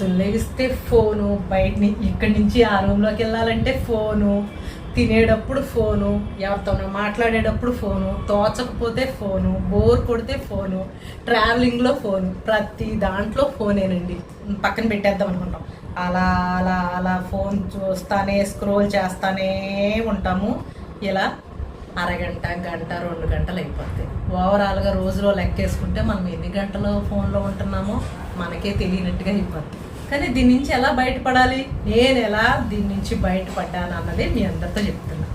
పొద్దున్న లేగిస్తే ఫోను బయట ఇక్కడి నుంచి ఆ రూమ్లోకి వెళ్ళాలంటే ఫోను తినేటప్పుడు ఫోను ఎవరితోనో మాట్లాడేటప్పుడు ఫోను తోచకపోతే ఫోను బోర్ కొడితే ఫోను ట్రావెలింగ్లో ఫోను ప్రతి దాంట్లో ఫోనేనండి. పక్కన పెట్టేద్దాం అనుకుంటాం. అలా అలా అలా ఫోన్ చూస్తానే స్క్రోల్ చేస్తానే ఉంటాము. ఇలా అరగంట గంట రెండు గంటలు అయిపోతాయి. ఓవరాల్గా రోజులో లెక్కేసుకుంటే మనం ఎన్ని గంటలు ఫోన్లో ఉంటున్నామో మనకే తెలియనట్టుగా అయిపోతుంది కానీ దీని నుంచి ఎలా బయటపడాలి? నేను ఎలా దీని నుంచి బయటపడ్డాను అన్నది మీ అందరితో చెప్తున్నా.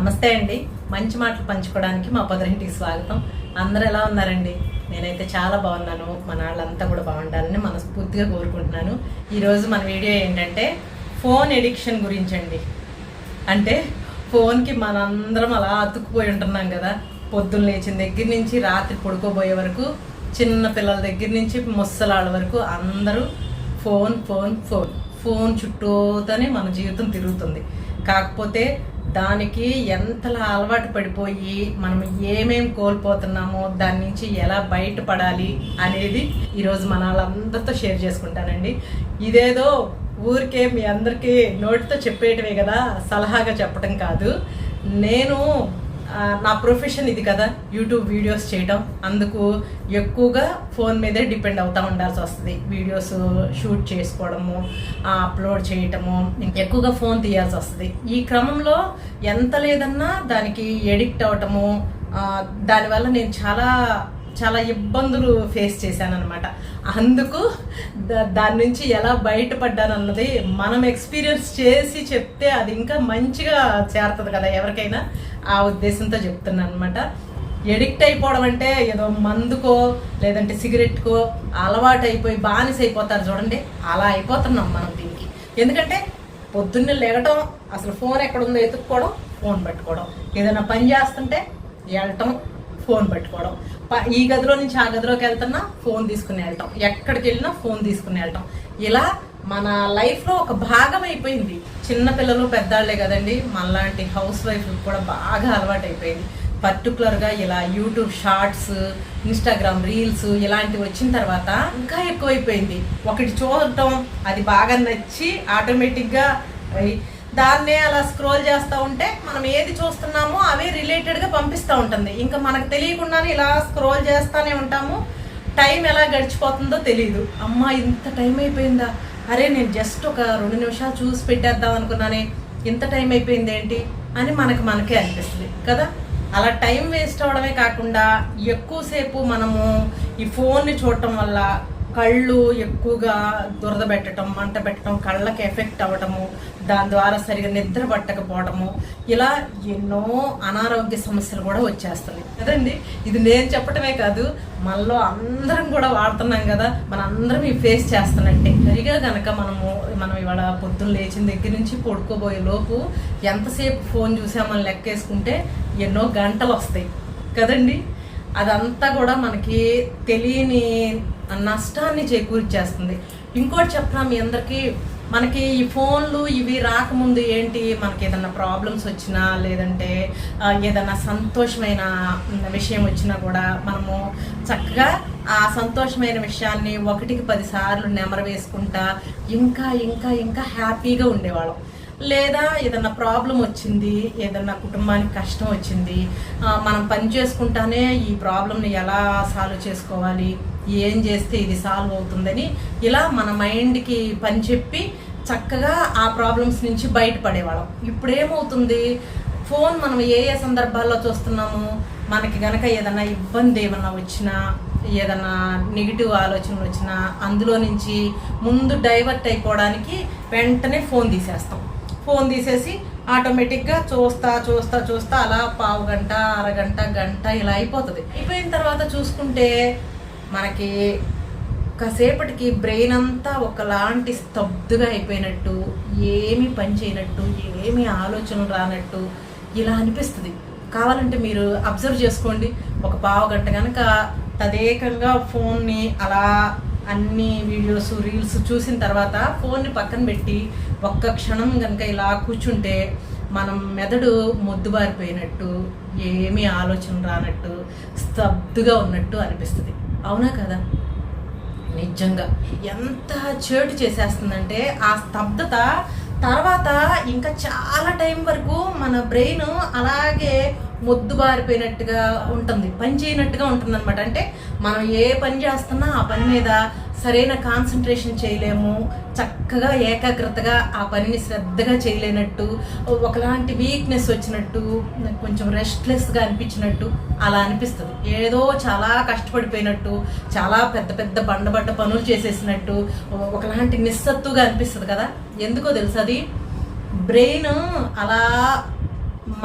నమస్తే అండి. మంచి మాటలు పంచుకోవడానికి మా పదరింటికి స్వాగతం. అందరూ ఎలా ఉన్నారండి? నేనైతే చాలా బాగున్నాను. మన వాళ్ళంతా కూడా బాగుండాలని మనస్ఫూర్తిగా కోరుకుంటున్నాను. ఈరోజు మన వీడియో ఏంటంటే ఫోన్ ఎడిక్షన్ గురించి అండి. అంటే ఫోన్కి మనందరం అలా అతుక్కుపోయి ఉంటున్నాం కదా. పొద్దున్న లేచిన దగ్గర నుంచి రాత్రి పడుకోబోయే వరకు చిన్న పిల్లల దగ్గర నుంచి ముసలాళ్ళ వరకు అందరూ ఫోన్ ఫోన్ ఫోన్. ఫోన్ చుట్టూతోనే మన జీవితం తిరుగుతుంది. కాకపోతే దానికి ఎంతలా అలవాటు పడిపోయి మనం ఏమేం కోల్పోతున్నామో దాని నుంచి ఎలా బయటపడాలి అనేది ఈరోజు మన వాళ్ళందరితో షేర్ చేసుకుంటానండి. ఇదేదో ఊరికే మీ అందరికీ నోటితో చెప్పేయటమే కదా సలహాగా చెప్పటం కాదు. నేను నా ప్రొఫెషన్ ఇది కదా యూట్యూబ్ వీడియోస్ చేయటం. అందుకు ఎక్కువగా ఫోన్ మీదే డిపెండ్ అవుతూ ఉండాల్సి వస్తుంది. వీడియోస్ షూట్ చేసుకోవడము అప్లోడ్ చేయటము ఎక్కువగా ఫోన్ తీయాల్సి వస్తుంది. ఈ క్రమంలో ఎంత లేదన్నా దానికి ఎడిక్ట్ అవటము దానివల్ల నేను చాలా చాలా ఇబ్బందులు ఫేస్ చేశాను అనమాట అందుకు దా- దాని నుంచి ఎలా బయటపడ్డానన్నది మనం ఎక్స్పీరియన్స్ చేసి చెప్తే అది ఇంకా మంచిగా చేరుతుంది కదా ఎవరికైనా. ఆ ఉద్దేశంతో చెప్తున్నాను అనమాట ఎడిక్ట్ అయిపోవడం అంటే ఏదో మందుకో లేదంటే సిగరెట్కో అలవాటు అయిపోయి బానిస అయిపోతారు చూడండి. అలా అయిపోతున్నాం మనం దీనికి. ఎందుకంటే పొద్దున్నే లేగటం అసలు ఫోన్ ఎక్కడుందో ఎత్తుక్కోవడం ఫోన్ పట్టుకోవడం. ఏదైనా పని చేస్తుంటే వెళ్ళటం ఫోన్ పట్టుకోవడం. ప- ఈ గదిలో నుంచి ఆ గదిలోకి వెళ్తున్నా ఫోన్ తీసుకుని వెళ్ళటం. ఎక్కడికి వెళ్ళినా ఫోన్ తీసుకుని వెళ్ళటం. ఇలా మన లైఫ్లో ఒక భాగం అయిపోయింది. చిన్నపిల్లలు పెద్దవాళ్ళే కదండి. మనలాంటి హౌస్ వైఫ్ కూడా బాగా అలవాటు అయిపోయింది పర్టికులర్గా ఇలా యూట్యూబ్ షార్ట్స్ ఇన్స్టాగ్రామ్ రీల్స్ ఇలాంటివి వచ్చిన తర్వాత ఇంకా ఎక్కువైపోయింది. ఒకటి చూడటం అది బాగా నచ్చి ఆటోమేటిక్గా దాన్నే అలా స్క్రోల్ చేస్తూ ఉంటే మనం ఏది చూస్తున్నామో అవే రిలేటెడ్గా పంపిస్తూ ఉంటుంది. ఇంకా మనకు తెలియకుండానే ఇలా స్క్రోల్ చేస్తూనే ఉంటాము. టైం ఎలా గడిచిపోతుందో తెలియదు అమ్మ ఇంత టైం అయిపోయిందా? అరే నేను జస్ట్ ఒక రెండు నిమిషాలు చూసి పెట్టేద్దాం అనుకున్నానే ఇంత టైం అయిపోయింది ఏంటి? అని మనకు మనకే అనిపిస్తుంది కదా? అలా టైం వేస్ట్ అవడమే కాకుండా ఎక్కువసేపు మనము ఈ ఫోన్ని చూడటం వల్ల కళ్ళు ఎక్కువగా దురద పెట్టడం మంట పెట్టడం కళ్ళకి ఎఫెక్ట్ అవ్వటము దాని ద్వారా సరిగా నిద్ర పట్టకపోవడము ఇలా ఎన్నో అనారోగ్య సమస్యలు కూడా వచ్చేస్తున్నాయి. కదండి? ఇది నేను చెప్పటమే కాదు మనలో అందరం కూడా వాడుతున్నాం కదా మన అందరం ఈ ఫేస్ చేస్తున్నట్టే. సరిగా కనుక మనము మనం ఇవాళ పొద్దున్న లేచిన దగ్గర నుంచి పడుకోబోయే లోపు ఎంతసేపు ఫోన్ చూసామని లెక్కేసుకుంటే ఎన్నో గంటలు వస్తాయి. కదండి? అదంతా కూడా మనకి తెలియని నష్టాన్ని చేకూర్చేస్తుంది. ఇంకోటి చెప్పనా మీ అందరికీ మనకి ఈ ఫోన్లు ఇవి రాకముందు ఏంటి మనకి ఏదన్నా ప్రాబ్లమ్స్ వచ్చినా లేదంటే ఏదన్నా సంతోషమైన విషయం వచ్చినా కూడా మనము చక్కగా ఆ సంతోషమైన విషయాన్ని ఒకటికి పదిసార్లు నెమరు వేసుకుంటా ఇంకా ఇంకా ఇంకా హ్యాపీగా ఉండేవాళ్ళం. లేదా ఏదన్నా ప్రాబ్లం వచ్చింది ఏదన్నా కుటుంబానికి కష్టం వచ్చింది మనం పని చేసుకుంటానే ఈ ప్రాబ్లమ్ని ఎలా సాల్వ్ చేసుకోవాలి ఏం చేస్తే ఇది సాల్వ్ అవుతుందని ఇలా మన మైండ్కి పని చెప్పి చక్కగా ఆ ప్రాబ్లమ్స్ నుంచి బయటపడేవాళ్ళం. ఇప్పుడు ఏమవుతుంది ఫోన్ మనం ఏ ఏ సందర్భాల్లో చూస్తున్నాము? మనకి గనక ఏదైనా ఇబ్బంది ఏమన్నా వచ్చినా ఏదైనా నెగిటివ్ ఆలోచనలు వచ్చినా అందులో నుంచి ముందు డైవర్ట్ అయిపోవడానికి వెంటనే ఫోన్ తీసేస్తాం. ఫోన్ తీసేసి ఆటోమేటిక్గా చూస్తా చూస్తా చూస్తా అలా పావు గంట అరగంట గంట ఇలా అయిపోతుంది. అయిపోయిన తర్వాత చూసుకుంటే మనకి కాసేపటికి బ్రెయిన్ అంతా ఒకలాంటి స్తబ్దుగా అయిపోయినట్టు ఏమీ పని చేయనట్టు ఏమీ ఆలోచనలు రానట్టు ఇలా అనిపిస్తుంది. కావాలంటే మీరు అబ్జర్వ్ చేసుకోండి. ఒక పావు గంట కనుక తదేకంగా ఫోన్ని అలా అన్ని వీడియోస్ రీల్స్ చూసిన తర్వాత ఫోన్ని పక్కన పెట్టి ఒక్క క్షణం కనుక ఇలా కూర్చుంటే మనం మెదడు మొద్దుబారిపోయినట్టు ఏమీ ఆలోచన రానట్టు స్తబ్దుగా ఉన్నట్టు అనిపిస్తుంది. అవునా కదా? నిజంగా. ఎంత చేటు చేసేస్తుందంటే ఆ స్తబ్దత తర్వాత ఇంకా చాలా టైం వరకు మన బ్రెయిన్ అలాగే మొద్దుబారిపోయినట్టుగా ఉంటుంది పని చేయనట్టుగా ఉంటుంది అనమాట అంటే మనం ఏ పని చేస్తున్నా ఆ పని మీద సరైన కాన్సన్ట్రేషన్ చేయలేము. చక్కగా ఏకాగ్రతగా ఆ పనిని శ్రద్ధగా చేయలేనట్టు ఒకలాంటి వీక్నెస్ వచ్చినట్టు కొంచెం రెస్ట్లెస్గా అనిపించినట్టు అలా అనిపిస్తుంది. ఏదో చాలా కష్టపడిపోయినట్టు చాలా పెద్ద పెద్ద బండబడ్డ పనులు చేసేసినట్టు ఒకలాంటి నిస్సత్తుగా అనిపిస్తుంది కదా? ఎందుకో తెలుసు అది? బ్రెయిన్ అలా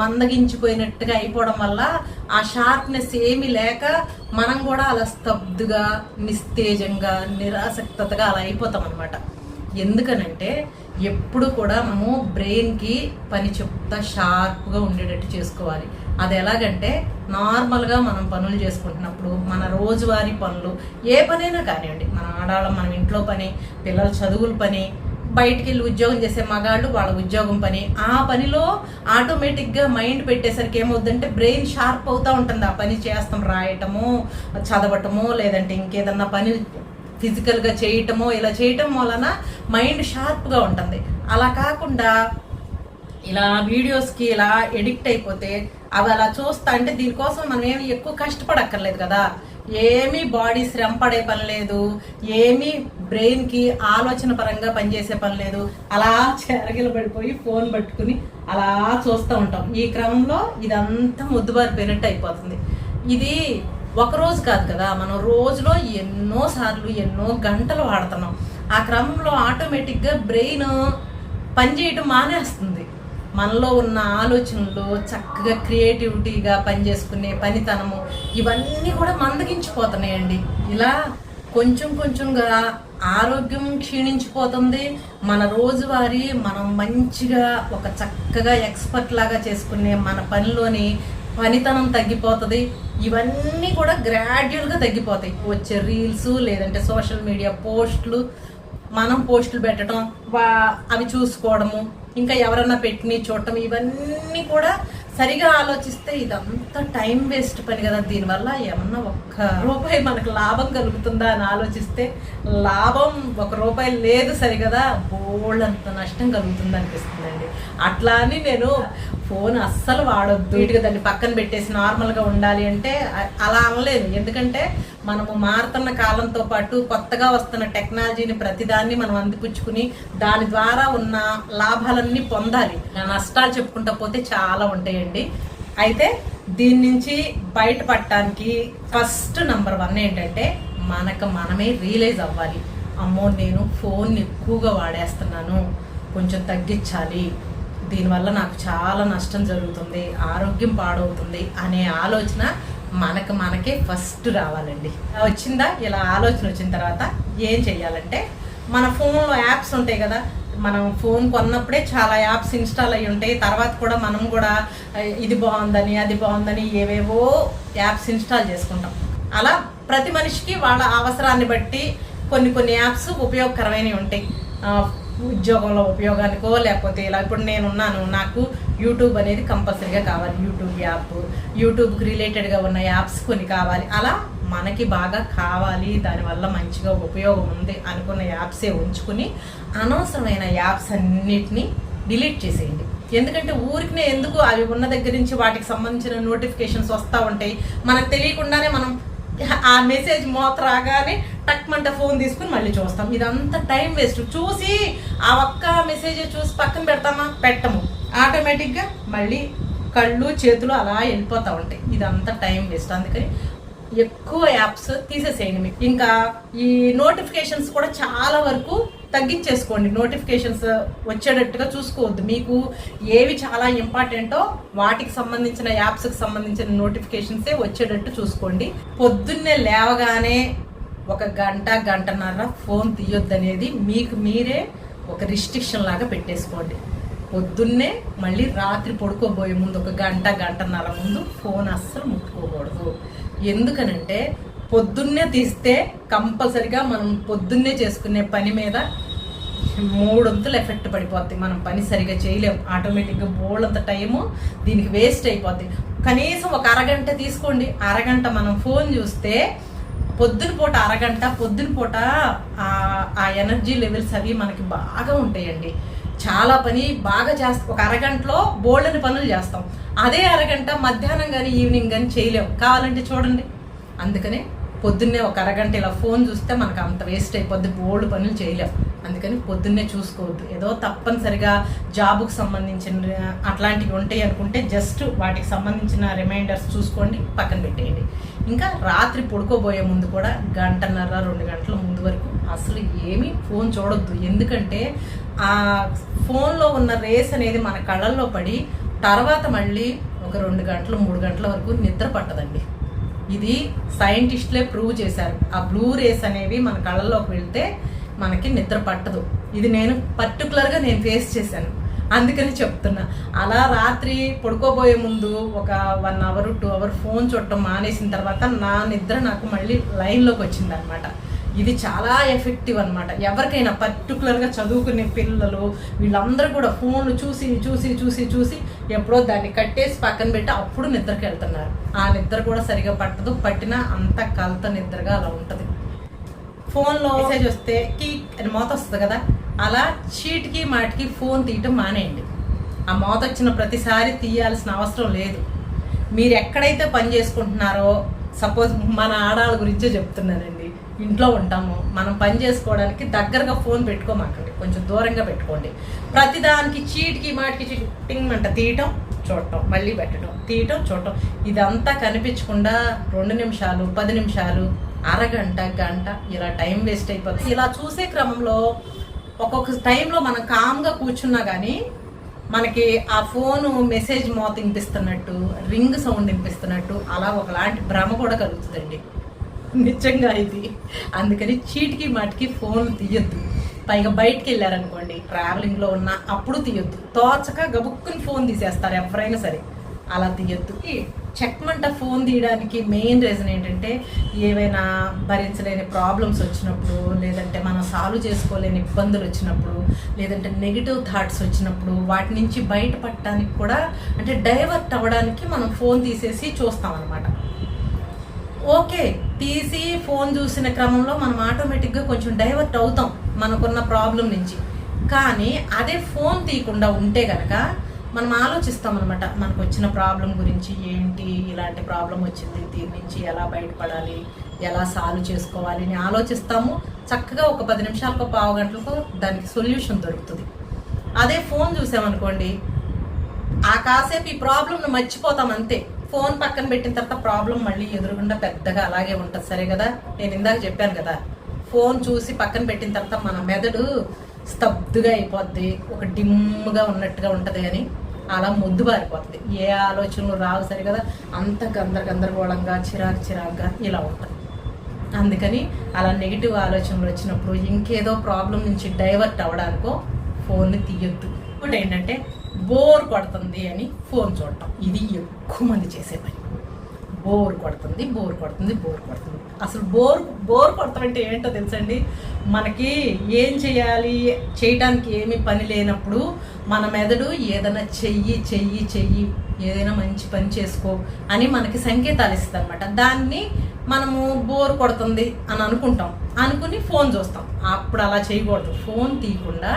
మందగించిపోయినట్టుగా అయిపోవడం వల్ల ఆ షార్ప్నెస్ ఏమీ లేక మనం కూడా అలా స్తబ్దుగా నిస్తేజంగా నిరాసక్తగా అలా అయిపోతాం అనమాట ఎందుకనంటే ఎప్పుడు కూడా మనము బ్రెయిన్కి పని చెప్తా షార్ప్గా ఉండేటట్టు చేసుకోవాలి. అది ఎలాగంటే నార్మల్గా మనం పనులు చేసుకుంటున్నప్పుడు మన రోజువారీ పనులు ఏ పనైనా కానివ్వండి మన ఆడాళ్ళం మనం ఇంట్లో పని పిల్లల చదువుల పని బయటికి వెళ్ళి ఉద్యోగం చేసే మగాళ్ళు వాళ్ళ ఉద్యోగం పని. ఆ పనిలో ఆటోమేటిక్గా మైండ్ పెట్టేసరికి ఏమవుద్దంటే బ్రెయిన్ షార్ప్ అవుతూ ఉంటుంది. ఆ పని చేస్తాం రాయటము చదవటము లేదంటే ఇంకేదన్నా పని ఫిజికల్గా చేయటమో ఇలా చేయటం వలన మైండ్ షార్ప్గా ఉంటుంది. అలా కాకుండా ఇలా వీడియోస్కి ఇలా ఎడిక్ట్ అయిపోతే అవి అలా చూస్తా అంటే దీనికోసం మనం ఏమి ఎక్కువ కష్టపడక్కర్లేదు కదా. ఏమీ బాడీ శ్రమ పడే పని లేదు. ఏమీ బ్రెయిన్కి ఆలోచన పరంగా పనిచేసే పని లేదు. అలా చెరగిల పడిపోయి ఫోన్ పట్టుకుని అలా చూస్తూ ఉంటాం. ఈ క్రమంలో ఇదంతా ముద్దుబారిపోయినట్టు అయిపోతుంది. ఇది ఒక రోజు కాదు కదా. మనం రోజులో ఎన్నో సార్లు ఎన్నో గంటలు వాడుతున్నాం. ఆ క్రమంలో ఆటోమేటిక్గా బ్రెయిన్ పనిచేయటం మానేస్తుంది. మనలో ఉన్న ఆలోచనలు చక్కగా క్రియేటివిటీగా పనిచేసుకునే పనితనము ఇవన్నీ కూడా మందగించిపోతున్నాయండి. ఇలా కొంచెం కొంచెంగా ఆరోగ్యం క్షీణించిపోతుంది. మన రోజువారీ మనం మంచిగా ఒక చక్కగా ఎక్స్పర్ట్ లాగా చేసుకునే మన పనిలోని పనితనం తగ్గిపోతుంది. ఇవన్నీ కూడా గ్రాడ్యువల్గా తగ్గిపోతాయి. వచ్చే రీల్స్ లేదంటే సోషల్ మీడియా పోస్టులు మనం పోస్టులు పెట్టడం వా అవి చూసుకోవడము ఇంకా ఎవరన్నా పెట్టిని చూడటం ఇవన్నీ కూడా సరిగా ఆలోచిస్తే ఇదంతా టైం వేస్ట్ పని కదా. దీనివల్ల ఏమన్నా ఒక్క రూపాయి మనకు లాభం కలుగుతుందా అని ఆలోచిస్తే లాభం ఒక రూపాయి లేదు సరి కదా అంత నష్టం కలుగుతుంది అనిపిస్తుందండి. అట్లా అని నేను ఫోన్ అస్సలు వాడొద్దు. ఇటుగా దాన్ని పక్కన పెట్టేసి నార్మల్గా ఉండాలి అంటే అలా అనలేదు. ఎందుకంటే మనము మారుతున్న కాలంతో పాటు కొత్తగా వస్తున్న టెక్నాలజీని ప్రతిదాన్ని మనం అందిపుచ్చుకుని దాని ద్వారా ఉన్న లాభాలన్నీ పొందాలి. నష్టాలు చెప్పుకుంటా పోతే చాలా ఉంటాయండి. అయితే దీని నుంచి బయటపడటానికి ఫస్ట్ నంబర్ వన్ ఏంటంటే మనకు మనమే రియలైజ్ అవ్వాలి. అమ్మో నేను ఫోన్ ఎక్కువగా వాడేస్తున్నాను. కొంచెం తగ్గించాలి. దీనివల్ల నాకు చాలా నష్టం జరుగుతుంది. ఆరోగ్యం పాడవుతుంది అనే ఆలోచన మనకు మనకే ఫస్ట్ రావాలండి. వచ్చిందా? ఇలా ఆలోచన వచ్చిన తర్వాత ఏం చేయాలంటే మన ఫోన్లో యాప్స్ ఉంటాయి కదా మనం ఫోన్ కొన్నప్పుడే చాలా యాప్స్ ఇన్స్టాల్ అయ్యి ఉంటాయి. తర్వాత కూడా మనం కూడా ఇది బాగుందని అది బాగుందని ఏవేవో యాప్స్ ఇన్స్టాల్ చేసుకుంటాం. అలా ప్రతి మనిషికి వాళ్ళ అవసరాన్ని బట్టి కొన్ని కొన్ని యాప్స్ ఉపయోగకరమైనవి ఉంటాయి. ఉద్యోగంలో ఉపయోగానికో లేకపోతే ఇలా ఇప్పుడు నేనున్నాను నాకు యూట్యూబ్ అనేది కంపల్సరీగా కావాలి. యూట్యూబ్ యాప్ యూట్యూబ్కి రిలేటెడ్గా ఉన్న యాప్స్ కొన్ని కావాలి. అలా మనకి బాగా కావాలి. దానివల్ల మంచిగా ఉపయోగం ఉంది అనుకున్న యాప్సే ఉంచుకుని అనవసరమైన యాప్స్ అన్నిటినీ డిలీట్ చేసేయండి. ఎందుకంటే ఊరికినే ఎందుకు అవి ఉన్న దగ్గర నుంచి వాటికి సంబంధించిన నోటిఫికేషన్స్ వస్తూ ఉంటాయి. మనకు తెలియకుండానే మనం ఆ మెసేజ్ మోత రాగానే టక్మంట ఫోన్ తీసుకుని మళ్ళీ చూస్తాం. ఇదంతా టైం వేస్ట్. చూసి ఆ ఒక్క మెసేజ్ చూసి పక్కన పెడతామా? పెట్టము. ఆటోమేటిక్గా మళ్ళీ కళ్ళు చేతులు అలా వెళ్ళిపోతూ ఉంటాయి. ఇదంతా టైం వేస్ట్. అందుకని ఎక్కువ యాప్స్ తీసేసేయండి మీకు. ఇంకా ఈ నోటిఫికేషన్స్ కూడా చాలా వరకు తగ్గించేసుకోండి. నోటిఫికేషన్స్ వచ్చేటట్టుగా చూసుకోవద్దు. మీకు ఏవి చాలా ఇంపార్టెంటో వాటికి సంబంధించిన యాప్స్కి సంబంధించిన నోటిఫికేషన్సే వచ్చేటట్టు చూసుకోండి. పొద్దున్నే లేవగానే ఒక గంట గంటన్నర ఫోన్ తీయొద్దనేది మీకు మీరే ఒక రిస్ట్రిక్షన్ లాగా పెట్టేసుకోండి. పొద్దున్నే మళ్ళీ రాత్రి పడుకోబోయే ముందు ఒక గంట గంటన్నర ముందు ఫోన్ అస్సలు ముట్టుకోకూడదు. ఎందుకనంటే పొద్దున్నే తీస్తే కంపల్సరిగా మనం పొద్దున్నే చేసుకునే పని మీద మూడొంతులు ఎఫెక్ట్ పడిపోద్ది. మనం పని సరిగా చేయలేం. ఆటోమేటిక్గా బోళ్ళంత టైము దీనికి వేస్ట్ అయిపోద్ది. కనీసం ఒక అరగంట తీసుకోండి. అరగంట మనం ఫోన్ చూస్తే పొద్దున పూట అరగంట పొద్దున పూట ఆ ఎనర్జీ లెవెల్స్ అవి మనకి బాగా ఉంటాయండి. చాలా పని బాగా చేస్తాం ఒక అరగంటలో బోల్డని పనులు చేస్తాం. అదే అరగంట మధ్యాహ్నం కానీ ఈవినింగ్ కానీ చేయలేము కావాలంటే చూడండి. అందుకనే పొద్దున్నే ఒక అరగంట ఇలా ఫోన్ చూస్తే మనకు అంత వేస్ట్ అయిపోద్ది బోల్డ్ పనులు చేయలేం. అందుకని పొద్దున్నే చూసుకోవద్దు. ఏదో తప్పనిసరిగా జాబుకు సంబంధించిన అట్లాంటివి ఉంటాయి అనుకుంటే జస్ట్ వాటికి సంబంధించిన రిమైండర్స్ చూసుకోండి పక్కన పెట్టేయండి. ఇంకా రాత్రి పడుకోబోయే ముందు కూడా గంటన్నర రెండు గంటల ముందు వరకు అసలు ఏమీ ఫోన్ చూడొద్దు. ఎందుకంటే ఆ ఫోన్లో ఉన్న రేస్ అనేది మన కళ్ళల్లో పడి తర్వాత మళ్ళీ ఒక రెండు గంటలు మూడు గంటల వరకు నిద్ర పట్టదండి. ఇది సైంటిస్టులే ప్రూవ్ చేశారు. ఆ బ్లూ రేస్ అనేవి మన కళ్ళలోకి వెళ్తే మనకి నిద్ర పట్టదు. ఇది నేను పర్టికులర్గా నేను ఫేస్ చేశాను. అందుకని చెప్తున్నా. అలా రాత్రి పడుకోబోయే ముందు ఒక one hour two hour phone చూడటం మానేసిన తర్వాత నా నిద్ర నాకు మళ్ళీ లైన్లోకి వచ్చిందనమాట ఇది చాలా ఎఫెక్టివ్ అనమాట ఎవరికైనా పర్టికులర్గా చదువుకునే పిల్లలు వీళ్ళందరూ కూడా ఫోన్లు చూసి చూసి చూసి చూసి ఎప్పుడో దాన్ని కట్టేసి పక్కన పెట్టి అప్పుడు నిద్రకి వెళ్తున్నారు ఆ నిద్ర కూడా సరిగా పట్టదు. పట్టినా అంత కలత నిద్రగా అలా ఉంటుంది. ఫోన్లో మెసేజ్ వస్తే కీ అని మోత వస్తుంది కదా? అలా చీటికి మాటికి ఫోన్ తీయటం మానేయండి. ఆ మోత వచ్చిన ప్రతిసారి తీయాల్సిన అవసరం లేదు. మీరు ఎక్కడైతే పని చేసుకుంటున్నారో సపోజ్ మన ఆడాళ్ళ గురించే చెప్తున్నానండి. ఇంట్లో ఉంటాము. మనం పని చేసుకోవడానికి దగ్గరగా ఫోన్ పెట్టుకోమాకండి. కొంచెం దూరంగా పెట్టుకోండి. ప్రతిదానికి చీటికి మాటికి చిట్టింగ్ అంట తీయటం చూడటం మళ్ళీ పెట్టడం తీయటం చూడటం. ఇదంతా కనిపించకుండా రెండు నిమిషాలు పది నిమిషాలు అరగంట గంట ఇలా టైం వేస్ట్ అయిపోతుంది. ఇలా చూసే క్రమంలో ఒక్కొక్క టైంలో మనం కామ్గా కూర్చున్నా కానీ మనకి ఆ ఫోను మెసేజ్ మోత వినిపిస్తున్నట్టు రింగ్ సౌండ్ వినిపిస్తున్నట్టు అలా ఒకలాంటి భ్రమ కూడా కలుగుతుందండి. నిజంగా ఇది. అందుకని చీటికి మాటికి ఫోన్ తీయొద్దు. పైగా బయటికి వెళ్ళారనుకోండి ట్రావెలింగ్లో ఉన్న అప్పుడు తీయొద్దు. తోచక గబుక్కుని ఫోన్ తీసేస్తారు ఎవరైనా సరే. అలా తీయొద్దు. ఈ చెక్మంట ఫోన్ తీయడానికి మెయిన్ రీజన్ ఏంటంటే ఏవైనా భరించలేని ప్రాబ్లమ్స్ వచ్చినప్పుడు లేదంటే మనం సాల్వ్ చేసుకోలేని ఇబ్బందులు వచ్చినప్పుడు లేదంటే నెగిటివ్ థాట్స్ వచ్చినప్పుడు వాటి నుంచి బయటపడటానికి కూడా అంటే డైవర్ట్ అవ్వడానికి మనం ఫోన్ తీసేసి చూస్తాం అనమాట ఓకే తీసి ఫోన్ చూసిన క్రమంలో మనం ఆటోమేటిక్గా కొంచెం డైవర్ట్ అవుతాం మనకున్న ప్రాబ్లం నుంచి. కానీ అదే ఫోన్ తీయకుండా ఉంటే కనుక మనం ఆలోచిస్తాం అనమాట మనకు వచ్చిన ప్రాబ్లం గురించి ఏంటి ఇలాంటి ప్రాబ్లం వచ్చింది దీని నుంచి ఎలా బయటపడాలి ఎలా సాల్వ్ చేసుకోవాలి అని ఆలోచిస్తాము. చక్కగా ఒక పది నిమిషాలకు పావు గంటలకు దానికి సొల్యూషన్ దొరుకుతుంది. అదే ఫోన్ చూసామనుకోండి ఆ కాసేపు ఈ ప్రాబ్లంను మర్చిపోతాం అంతే. ఫోన్ పక్కన పెట్టిన తర్వాత ప్రాబ్లం మళ్ళీ ఎదురుగుండా పెద్దగా అలాగే ఉంటుంది. సరే కదా? నేను ఇందాక చెప్పాను కదా. ఫోన్ చూసి పక్కన పెట్టిన తర్వాత మన మెదడు స్తబ్దుగా అయిపోద్ది. ఒక డిమ్గా ఉన్నట్టుగా ఉంటుంది కానీ అలా ముద్దు పారిపోతుంది ఏ ఆలోచనలు రావు సరే కదా? అంత గందర గందరగోళంగా చిరాకు చిరాకుగా ఇలా ఉంటుంది. అందుకని అలా నెగిటివ్ ఆలోచనలు వచ్చినప్పుడు ఇంకేదో ప్రాబ్లం నుంచి డైవర్ట్ అవ్వడానికో ఫోన్ని తీయొద్దు. ఇంకోటి ఏంటంటే బోర్ కొడుతుంది అని ఫోన్ చూడటం. ఇది ఎక్కువ మంది చేసే పని. బోర్ కొడుతుంది బోర్ కొడుతుంది బోర్ కొడుతుంది. అసలు బోర్ బోర్ కొడతాం అంటే ఏంటో తెలుసండి? మనకి ఏం చేయాలి? చేయటానికి ఏమి పని లేనప్పుడు మన మెదడు ఏదైనా చెయ్యి చెయ్యి చెయ్యి ఏదైనా మంచి పని చేసుకో అని మనకి సంకేతాలు ఇస్తుంది అనమాట దాన్ని మనము బోర్ కొడుతుంది అని అనుకుంటాం. అనుకుని ఫోన్ చూస్తాం. అప్పుడు అలా చేయకూడదు. ఫోన్ తీయకుండా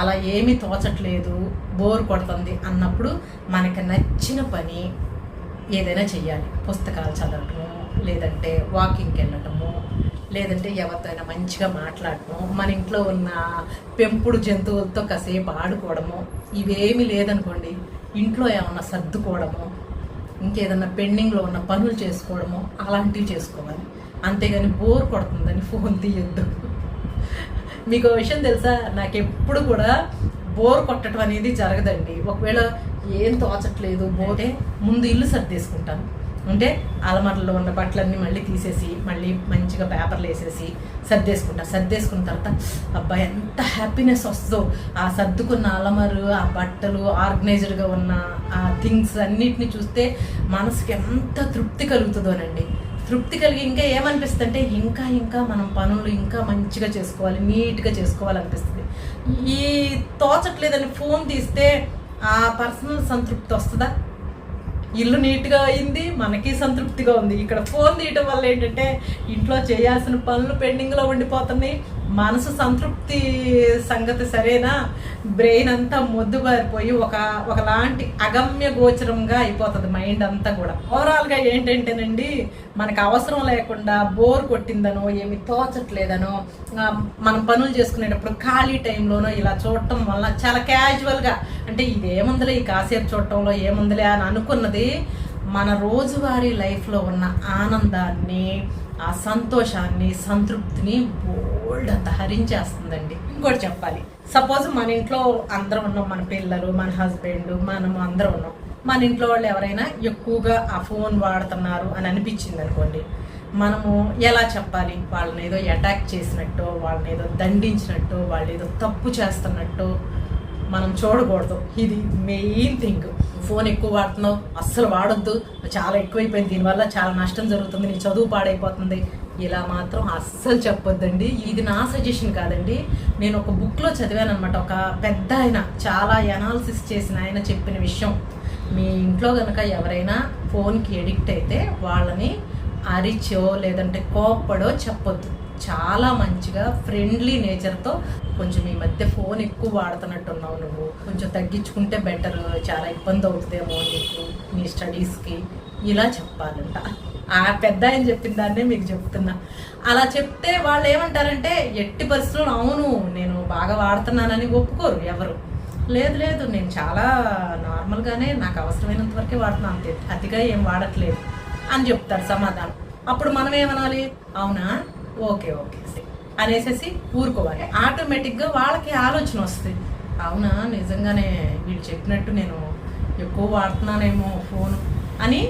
అలా ఏమీ తోచట్లేదు బోర్ కొడుతుంది అన్నప్పుడు మనకి నచ్చిన పని ఏదైనా చేయాలి పుస్తకాలు చదవటము లేదంటే వాకింగ్కి వెళ్ళటము లేదంటే ఎవరితోనైనా మంచిగా మాట్లాడటము మన ఇంట్లో ఉన్న పెంపుడు జంతువులతో కాసేపు ఆడుకోవడము ఇవేమీ లేదనుకోండి ఇంట్లో ఏమన్నా సర్దుకోవడము ఇంకేదన్నా పెండింగ్లో ఉన్న పనులు చేసుకోవడము అలాంటివి చేసుకోవాలి. అంతేగాని బోర్ కొడుతుందని ఫోన్ తీయొద్దు. మీకు విషయం తెలుసా? నాకు ఎప్పుడు కూడా బోర్ కొట్టడం అనేది జరగదండి. ఒకవేళ ఏం తోచట్లేదు బోటే ముందు ఇల్లు సర్దేసుకుంటాను. అంటే అలమరలో ఉన్న బట్టలన్నీ మళ్ళీ తీసేసి మళ్ళీ మంచిగా పేపర్లు వేసేసి సర్దేసుకుంటా. సర్దేసుకున్న తర్వాత అబ్బా ఎంత హ్యాపీనెస్ వస్తుందో. ఆ సర్దుకున్న అలమరు ఆ బట్టలు ఆర్గనైజ్డ్గా ఉన్న ఆ థింగ్స్ అన్నిటిని చూస్తే మనసుకి ఎంత తృప్తి కలుగుతుందోనండి. తృప్తి కలిగి ఇంకా ఏమనిపిస్తుంది అంటే ఇంకా ఇంకా మనం పనులు ఇంకా మంచిగా చేసుకోవాలి నీట్గా చేసుకోవాలనిపిస్తుంది. ఈ తోచట్లేదని ఫోన్ తీస్తే ఆ పర్సనల్ సంతృప్తి వస్తుందా? ఇల్లు నీట్గా అయింది మనకి సంతృప్తిగా ఉంది. ఇక్కడ ఫోన్ తీయటం వల్ల ఏంటంటే ఇంట్లో చేయాల్సిన పనులు పెండింగ్లో ఉండిపోతున్నాయి. మనసు సంతృప్తి సంగతి సరేనా? బ్రెయిన్ అంతా మొద్దుబారిపోయి ఒక ఒకలాంటి అగమ్య గోచరంగా అయిపోతుంది మైండ్ అంతా కూడా. ఓవరాల్గా ఏంటంటేనండి మనకు అవసరం లేకుండా బోర్ కొట్టిందనో ఏమి తోచట్లేదనో మనం పనులు చేసుకునేటప్పుడు ఖాళీ టైంలోనో ఇలా చూడటం వల్ల చాలా క్యాజువల్గా అంటే ఇదేముందిలే ఈ కాసేపు చూడటంలో ఏముందిలే అని అనుకున్నది మన రోజువారీ లైఫ్లో ఉన్న ఆనందాన్ని ఆ సంతోషాన్ని సంతృప్తిని బోల్డ్ అంత హరించేస్తుందండి. ఇంకోటి చెప్పాలి. సపోజ్ మన ఇంట్లో అందరం ఉన్నాం మన పిల్లలు మన హస్బెండ్ మనము అందరం ఉన్నాం. మన ఇంట్లో వాళ్ళు ఎవరైనా ఎక్కువగా ఆ ఫోన్ వాడుతున్నారు అని అనిపించింది అనుకోండి మనము ఎలా చెప్పాలి? వాళ్ళని ఏదో అటాక్ చేసినట్టు వాళ్ళని ఏదో దండించినట్టు వాళ్ళు ఏదో తప్పు చేస్తున్నట్టు మనం చూడకూడదు. ఇది మెయిన్ థింగ్ ఫోన్ ఎక్కువ వాడుతున్నావు అస్సలు వాడొద్దు. చాలా ఎక్కువైపోయింది. దీనివల్ల చాలా నష్టం జరుగుతుంది. నీ చదువు పాడైపోతుంది. ఇలా మాత్రం అస్సలు చెప్పొద్దండి. ఇది నా సజెషన్ కాదండి. నేను ఒక బుక్లో చదివాను అనమాట ఒక పెద్ద ఆయన చాలా ఎనాలిసిస్ చేసిన ఆయన చెప్పిన విషయం. మీ ఇంట్లో కనుక ఎవరైనా ఫోన్కి ఎడిక్ట్ అయితే వాళ్ళని అరిచో లేదంటే కోప్పడో చెప్పొద్దు. చాలా మంచిగా ఫ్రెండ్లీ నేచర్తో కొంచెం ఈ మధ్య ఫోన్ ఎక్కువ వాడుతున్నట్టున్నావు నువ్వు. కొంచెం తగ్గించుకుంటే బెటర్ చాలా ఇబ్బంది అవుతుందేమో నీకు నీ స్టడీస్కి ఇలా చెప్పాలంట. ఆ పెద్ద ఆయన చెప్పిన దాన్నే మీకు చెప్తున్నా. అలా చెప్తే వాళ్ళు ఏమంటారంటే ఎట్టి పరిస్థితుల్లో అవును నేను బాగా వాడుతున్నానని ఒప్పుకోరు ఎవరు. లేదు లేదు నేను చాలా నార్మల్గానే నాకు అవసరమైనంత వరకే వాడుతున్నాను అంతే. అతిగా ఏం వాడట్లేదు అని చెప్తారు సమాధానం. అప్పుడు మనం ఏమనాలి? అవునా? ఓకే ఓకే అనేసేసి ఊరుకోవాలి. ఆటోమేటిక్గా వాళ్ళకి ఆలోచన వస్తుంది. అవునా నిజంగానే వీళ్ళు చెప్పినట్టు నేను ఎక్కువ వాడుతున్నానేమో ఫోన్ అని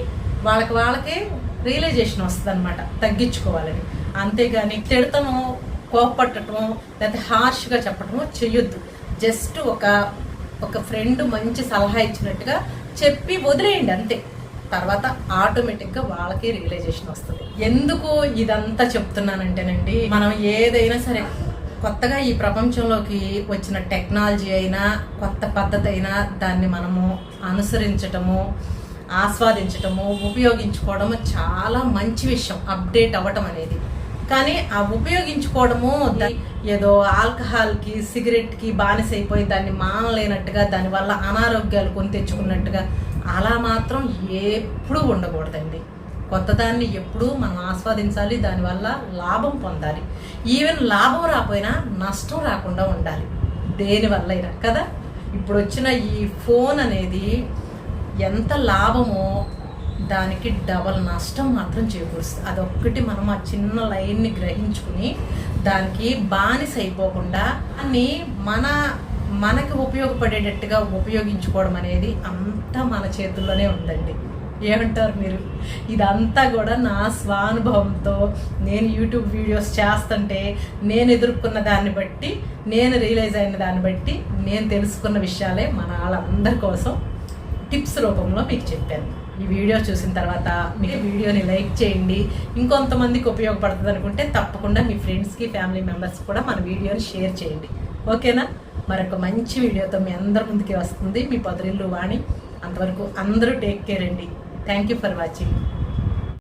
వాళ్ళకి వాళ్ళకే రియలైజేషన్ వస్తుంది అనమాట తగ్గించుకోవాలని. అంతేగాని తిడతము కోపట్టడము లేకపోతే హార్ష్గా చెప్పటము చెయ్యొద్దు. జస్ట్ ఒక ఒక ఫ్రెండ్ మంచి సలహా ఇచ్చినట్టుగా చెప్పి వదిలేయండి అంతే. తర్వాత ఆటోమేటిక్గా వాళ్ళకి రియలైజేషన్ వస్తుంది. ఎందుకు ఇదంతా చెప్తున్నానంటేనండి మనం ఏదైనా సరే కొత్తగా ఈ ప్రపంచంలోకి వచ్చిన టెక్నాలజీ అయినా కొత్త పద్ధతి అయినా దాన్ని మనము అనుసరించటము ఆస్వాదించటము ఉపయోగించుకోవడము చాలా మంచి విషయం అప్డేట్ అవ్వటం అనేది. కానీ ఆ ఉపయోగించుకోవడము ఏదో ఆల్కహాల్కి సిగరెట్కి బానిస అయిపోయి దాన్ని మానలేనట్టుగా దానివల్ల అనారోగ్యాలు కొని తెచ్చుకున్నట్టుగా అలా మాత్రం ఎప్పుడూ ఉండకూడదండి. కొత్తదాన్ని ఎప్పుడూ మనం ఆస్వాదించాలి దానివల్ల లాభం పొందాలి. ఈవెన్ లాభం రాకపోయినా నష్టం రాకుండా ఉండాలి. దేనివల్ల అయినా కదా? ఇప్పుడు వచ్చిన ఈ ఫోన్ అనేది ఎంత లాభమో దానికి డబల్ నష్టం మాత్రం చేకూరుస్తుంది. అదొక్కటి మనం ఆ చిన్న లైన్ని గ్రహించుకుని దానికి బానిస అయిపోకుండా అని మన మనకి ఉపయోగపడేటట్టుగా ఉపయోగించుకోవడం అనేది అంతా మన చేతుల్లోనే ఉందండి. ఏమంటారు మీరు? ఇదంతా కూడా నా స్వానుభవంతో నేను యూట్యూబ్ వీడియోస్ చేస్తుంటే నేను ఎదుర్కొన్న దాన్ని బట్టి నేను రియలైజ్ అయిన దాన్ని బట్టి నేను తెలుసుకున్న విషయాలే మన వాళ్ళందరి కోసం టిప్స్ రూపంలో మీకు చెప్పాను. ఈ వీడియో చూసిన తర్వాత మీకు వీడియోని లైక్ చేయండి. ఇంకొంతమందికి ఉపయోగపడుతుంది అనుకుంటే తప్పకుండా మీ ఫ్రెండ్స్కి ఫ్యామిలీ మెంబర్స్ కూడా మన వీడియోని షేర్ చేయండి. ఓకేనా? మరొక మంచి వీడియోతో మీ అందరి ముందుకి వస్తుంది. మీ పొదరిల్లు వాణి. అంతవరకు అందరూ టేక్ కేర్ అండి. Thank you for watching